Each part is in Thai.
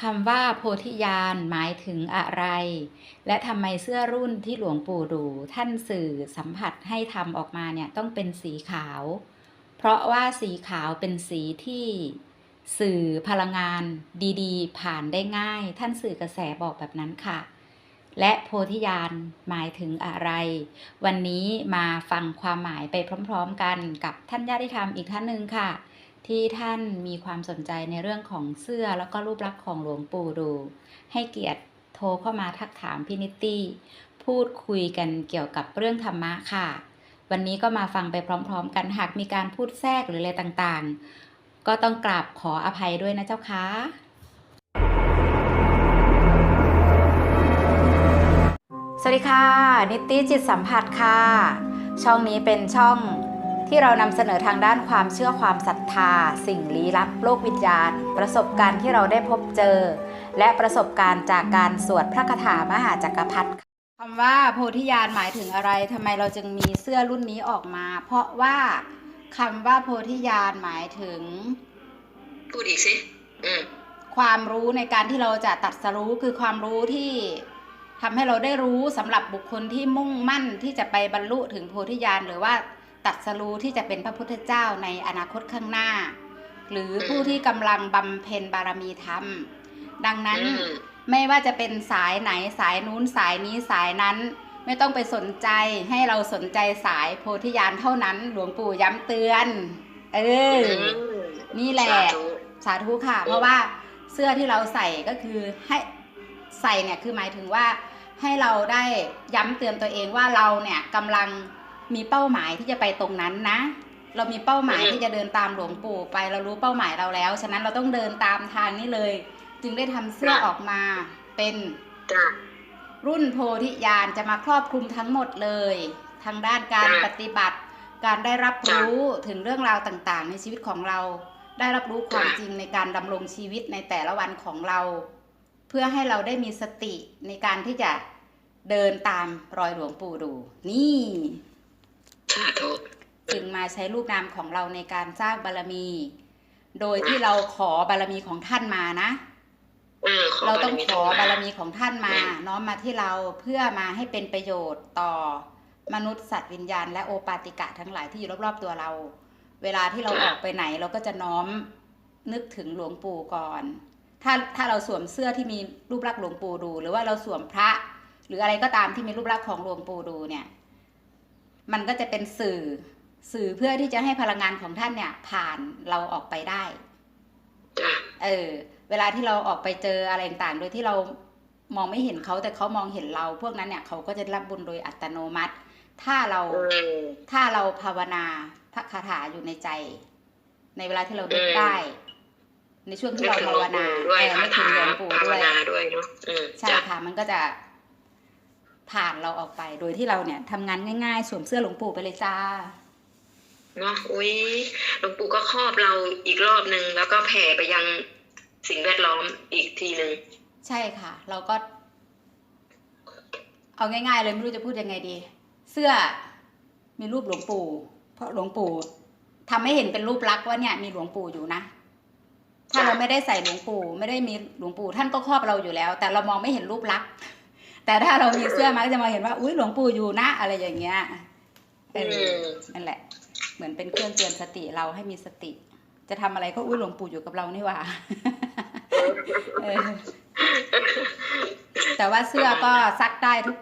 คำว่าโพธิญาณหมายถึงอะไร และทำไมเสื้อรุ่นที่หลวงปู่ดูท่านสื่อสัมผัสให้ทำออกมาเนี่ยต้องเป็นสีขาว เพราะว่าสีขาวเป็นสีที่สื่อพลังงานดีๆ ผ่านได้ง่าย ท่านสื่อกระแสบอกแบบนั้นค่ะ และโพธิญาณหมายถึงอะไร วันนี้มาฟังความหมายไปพร้อม ๆ กันกับท่านญาติธรรมอีกท่านหนึ่งค่ะ ที่ท่านมีความสนใจในเรื่องของเสื้อแล้วก็รูปลักษณ์ของหลวงปู่ดู ให้เกียรติโทรเข้ามาทักถามพี่นิตตี้ พูดคุยกันเกี่ยวกับเรื่องธรรมะค่ะ วันนี้ก็มาฟังไปพร้อม ๆ กันหากมีการพูดแทรกหรืออะไรต่างๆ ก็ต้องกราบขออภัยด้วยนะเจ้าคะสวัสดีค่ะ นิตตี้จิตสัมผัสค่ะ ช่องนี้เป็นช่อง ที่เรานำเสนอทางด้านความเชื่อความศรัทธา สิ่งลี้ลับโลกวิญญาณ ประสบการณ์ที่เราได้พบเจอ และประสบการณ์จากการสวดพระคาถามหาจักรพรรดิคำว่าโพธิญาณหมายถึงอะไรทำไมเราจึงมีเสื้อรุ่นนี้ออกมา เพราะว่าคำว่าโพธิญาณหมายถึง พูดอีกสิอืมความรู้ในการที่เราจะตัดสรู้คือความรู้ที่ทำให้เราได้รู้สำหรับบุคคลที่มุ่งมั่นที่จะไปบรรลุถึงโพธิญาณหรือว่า ตัดสรู้ที่จะเป็นพระพุทธเจ้าในอนาคตข้างหน้า หรือผู้ที่กำลังบำเพ็ญบารมีธรรม ดังนั้นอืมไม่ว่าจะเป็นสายไหนสายนู้นสายนี้สายนั้น ไม่ต้องไปสนใจให้เราสนใจสายโพธิญาณเท่านั้น หลวงปู่ย้ำเตือน เออ นี่แหละสาธุสาธุค่ะ เพราะว่าเสื้อที่เราใส่ก็คือให้ใส่เนี่ยคือหมายถึงว่าให้เราได้ย้ำเตือนตัวเองว่าเราเนี่ยกำลัง มีเป้าหมายที่จะไปตรงนั้นนะ เรามีเป้าหมายที่จะเดินตามหลวงปู่ไป เรารู้เป้าหมายเราแล้ว ฉะนั้นเราต้องเดินตามทางนี้เลย จึงได้ทำเสื้อออกมาเป็นจ้ะรุ่นโพธิญาณจะมาครอบคลุมทั้งหมดเลย ทางด้านการจ้ะปฏิบัติ การได้รับจ้ะรู้ถึงเรื่องราวต่างๆ ในชีวิตของเรา ได้รับรู้ความจ้ะจริงในการดำรงชีวิตในแต่ละวันของเรา เพื่อให้เราได้มีสติในการที่จะเดินตามรอยหลวงปู่ดู นี่สาธุ จึงมาใช้รูปนามของเราในการสร้างบารมี โดยที่เราขอบารมีของท่านมานะอืมเราต้องขอบารมีมีของท่านมา น้อมมาที่เราเพื่อมาให้เป็นประโยชน์ต่อมนุษย์สัตว์วิญญาณ และโอปาติกะทั้งหลายที่อยู่รอบๆตัวเรา เวลาที่เราออกไปไหนเราก็จะน้อมนึกถึงหลวงปู่ก่อน ถ้าถ้าเราสวมเสื้อที่มีรูปลักษณ์หลวงปู่ดู หรือว่าเราสวมพระ หรืออะไรก็ตามที่มีรูปลักษณ์ของหลวงปู่ดูเนี่ย มันก็จะเป็นสื่อสื่อเพื่อที่จะให้พลังงานของท่านเนี่ย ผ่านเราออกไปได้จ้ะเออ เวลาที่เราออกไปเจออะไรต่างๆ โดยที่เรามองไม่เห็นเขาแต่เขามองเห็นเรา พวกนั้นเนี่ยเขาก็จะได้รับบุญโดยอัตโนมัติ ถ้าเราอืมถ้าเราภาวนาพระคาถาอยู่ในใจ ในเวลาที่เรานึกอืมได้ ในช่วงที่เราภาวนาด้วยเออคานึกถึถางหลวงปู่ภาวด้วยนาด้วยเนาะอืมใช่จ้ะค่ะมันก็จะ ผ่านเราออกไป โดยที่เราเนี่ยทำงานง่ายๆ สวมเสื้อหลวงปู่ไปเลยจ้าเนาะอุ้ยหลวงปู่ก็ครอบเราอีกรอบหนึ่งแล้วก็แผ่ไปยังสิ่งแวดล้อมอีกทีหนึ่งใช่ค่ะ เราก็ เอาง่ายๆเลยไม่รู้จะพูดยังไงดี เสื้อมีรูปหลวงปู่ เพราะหลวงปู่ทำให้เห็นเป็นรูปลักษณ์ว่าเนี่ยมีหลวงปู่อยู่นะถ้าเราไม่ได้ใส่หลวงปู่ไม่ได้มีหลวงปู่ท่านก็ครอบเราอยู่แล้ว แต่เรามองไม่เห็นรูปลักษณ์ แต่ถ้าเรามีเสื้อมาก็จะมาเห็นว่าอุ้ยหลวงปู่อยู่นะอะไรอย่างเงี้ยเออมนั่นแหละ เหมือนเป็นเครื่องเตือนสติเราให้มีสติ จะทำอะไรก็อุ้ยหลวงปู่อยู่กับเรานี่หว่าเออแต่ว่าเสื้อก็ซักได้ทุก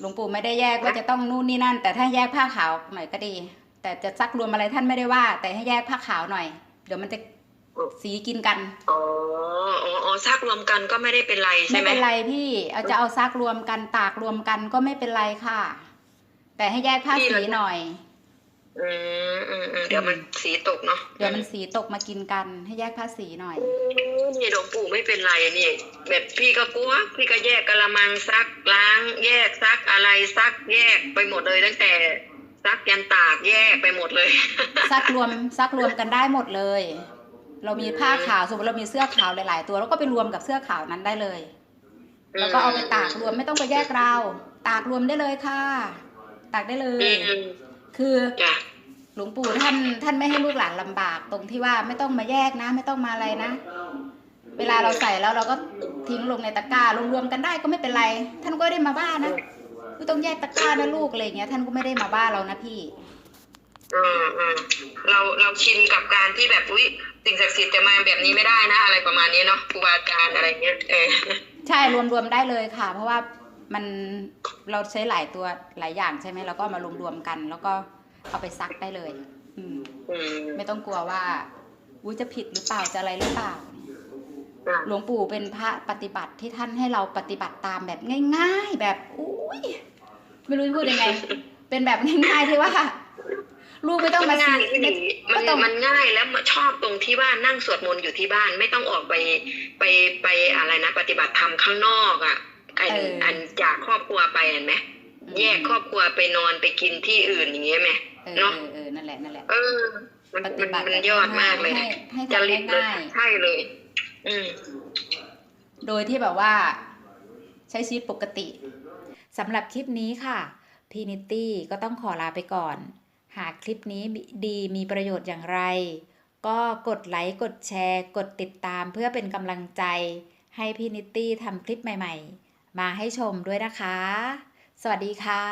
หลวงปู่ไม่ได้แยกว่าจะต้องนู่นนี่นั่น แต่ถ้าแยกผ้าขาวหน่อยก็ดี แต่จะซักรวมอะไรท่านไม่ได้ว่า แต่ให้แยกผ้าขาวหน่อย เดี๋ยวมันจะ สีกินกันอ๋ออ๋ออ๋อซักรวมกันก็ไม่ได้เป็นไรใช่ไม่ไหมเป็นไรพี่เอาจะเอาซักรวมกันตากรวมกันก็ไม่เป็นไรค่ะ แต่ให้แยกผ้าสีหน่อยอืมอืมอืมเดี๋ยวมันสีตกเนาะเดี๋ยวมันสีตกมากินกัน ให้แยกผ้าสีหน่อยโอ้นี่หลวงปู่ไม่เป็นไรนี่ แบบพี่ก็กลัวพี่ก็แยกกะละมังซักล้าง แยกซักอะไรซักแยกไปหมดเลยตั้งแต่ซักยันตากแยกไปหมดเลย ซักรวมซักรวมกันได้หมดเลย เรามีผ้าขาวสมมติเรามีเสื้อขาวหลาย ๆ ตัวเราก็ไปรวมกับเสื้อขาวนั้นได้เลย แล้วก็เอาไปตากรวมไม่ต้องไปแยกราวตากรวมได้เลยค่ะ ตากได้เลอืยมคือจ้ะหลวงปู่ท่านท่านไม่ให้ลูกหลานลำบาก ตรงที่ว่าไม่ต้องมาแยกนะ ไม่ต้องมาอะไรนะ เวลาเราใส่แล้วเราก็ทิ้งลงในตะกร้ารวมๆกันได้ก็ไม่เป็นไร ท่านก็ไม่ได้มาบ้านนะไม่ต้องแยกตะกร้านะลูกอะไรอย่างเงี้ย ท่านก็ไม่ได้มาบ้านเรานะพี่อืมอืมเราเราชินกับการที่แบบอุ้ย สิ่งศักดิ์สิทธิ์จะมาแบบนี้ไม่ได้นะ อะไรประมาณนี้เนาะครูบาอาจารย์อะไรเงี้ยเออใช่รวมๆได้เลยค่ะ เพราะว่ามันเราใช้หลายตัวหลายอย่างใช่ไหมเราก็เอามารวมๆกัน แล้วก็เอาไปซักได้เลย อืมอืมไม่ต้องกลัวว่าอุ้ยจะผิดหรือเปล่าจะอะไรหรือเปล่าอะหลวงปู่เป็นพระปฏิบัติที่ท่านให้เราปฏิบัติตามแบบง่าย ๆ แบบอุ้ยไม่รู้จะพูดยังไง เป็นแบบง่ายๆที่ว่า ลูกไม่ต้องมัมานง่ายซื้อที่ไม่ดีมัไม่นต้องมันง่ายแล้วมาชอบตรงที่ว่านั่งสวดมนต์อยู่ที่บ้าน ไม่ต้องออกไปไปไปอะไรนะ ปฏิบัติธรรมข้างนอกอะไอันอันจากครอบครัวไปเห็นไหมแยกครอบครัวไปนอนไปกินที่อื่นอย่างเงี้ยไหมเออเนอะเออเออนั่นแหละนั่นแหละเออมันปมัฏินบัติมันยอดมากเลยให้นะให้จทำริตเลยง่ายใช่เลย อืมๆโดยที่แบบว่า ใช้ชีวิตปกติสำหรับคลิปนี้ค่ะพีนิตี้ก็ต้องขอลาไปก่อน หากคลิปนี้ดีมีประโยชน์อย่างไร ก็กดไลค์กดแชร์ กดติดตามเพื่อเป็นกำลังใจ ให้พี่นิตตี้ทำคลิปใหม่ ๆ มาให้ชมด้วยนะคะ สวัสดีค่ะ